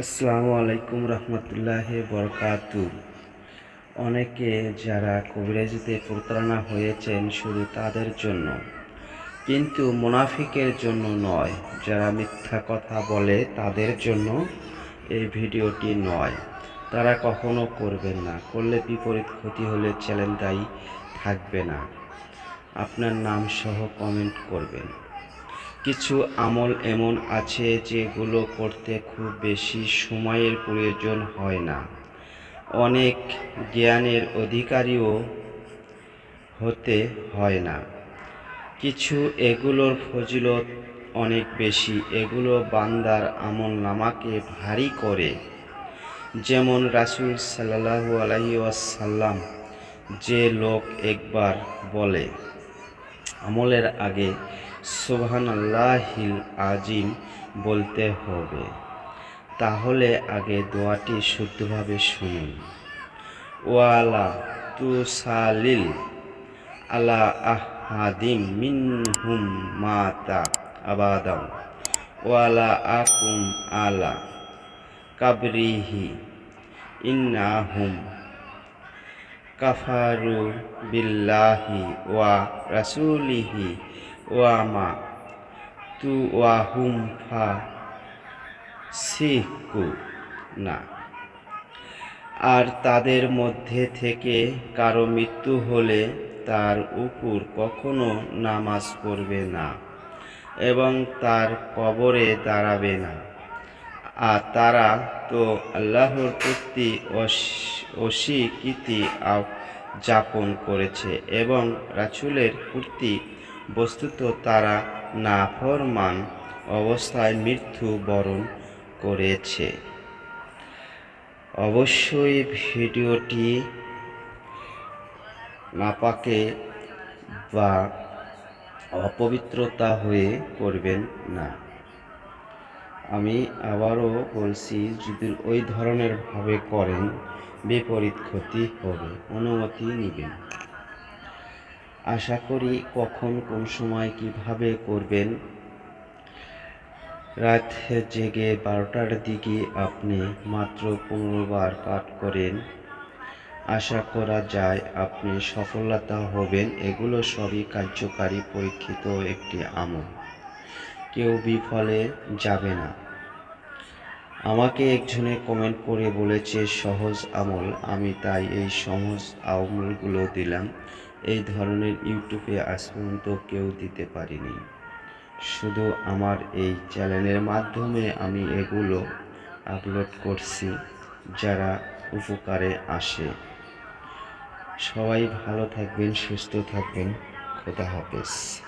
আসসালামু আলাইকুম রহমতুল্লাহ বরকাতু। অনেকে যারা কবিরাজিতে প্রতারণা হয়েছেন শুধু তাদের জন্য, কিন্তু মুনাফিকের জন্য নয়, যারা মিথ্যা কথা বলে তাদের জন্য এই ভিডিওটি নয়। তারা কখনো করবেন না, করলে বিপরীত ক্ষতি হলে চ্যালেঞ্জ দায়ী থাকবে না। আপনার নাম সহ কমেন্ট করবেন। কিছু আমল এমন আছে যেগুলো করতে খুব বেশি সময়ের প্রয়োজন হয় না। অনেক জ্ঞানের অধিকারীও হতে হয় না। কিছু এগুলোর ফজিলত অনেক বেশি। এগুলো বান্দার আমল নামাকে ভারী করে। যেমন রাসুল সাল্লাহু আলাইহি ওয়াসাল্লাম যে লোক একবার বলে আমলের আগে সোহান আল্লাহিল আজিম বলতে হবে। তাহলে আগে দোয়াটি শুদ্ধভাবে শুনুন। ওয়ালা তুসালিল আলা আহাদিম মিনহুম মাতা আবাদাম ওয়ালা আকুম আলা কাবরিহি ইন্নাহুম কাফারু বিল্লাহি ওয়া রাসুলিহি ওয়া মা তু ওয়া হুম ফা না আর তাদের মধ্যে থেকে কারও মৃত্যু হলে তার উপর কখনো নামাজ পড়বে না এবং তার কবরে দাঁড়াবে না। আর তারা তো আল্লাহর প্রতি অস্বীকৃতি যাপন করেছে এবং রাসুলের প্রতি বস্তুত তারা নাফরমান অবস্থায় মৃত্যু বরণ করেছে। অবশ্যই ভিডিওটি নাপাকে বা অপবিত্রতা হয়ে করবেন না। আমি আবারও বলছি, যদি ওই ধরনের ভাবে করেন, বিপরীত ক্ষতি হবে। অনুমতি নেবেন। আশা করি কখন, কোন সময়, কীভাবে করবেন? রাত জেগে বারোটার দিকে আপনি মাত্র পনেরো বার পাঠ করেন। আশা করা যায় আপনি সফলতা হবেন। এগুলো সবই কার্যকারী পরীক্ষিত একটি আমল। কেউ বিফলে যাবে না। আমাকে একজনে কমেন্ট করে বলেছে, সহজ আমল, আমি তাই এই সহজ আমলগুলো দিলাম। এই ধরনের ইউটিউবে আজ পর্যন্ত কেউ দিতে পারিনি। শুধু আমার এই চ্যানেলের মাধ্যমে আমি এগুলো আপলোড করছি, যারা উপকারে আসে। সবাই ভালো থাকবেন, সুস্থ থাকবেন। খোদা হাফেজ।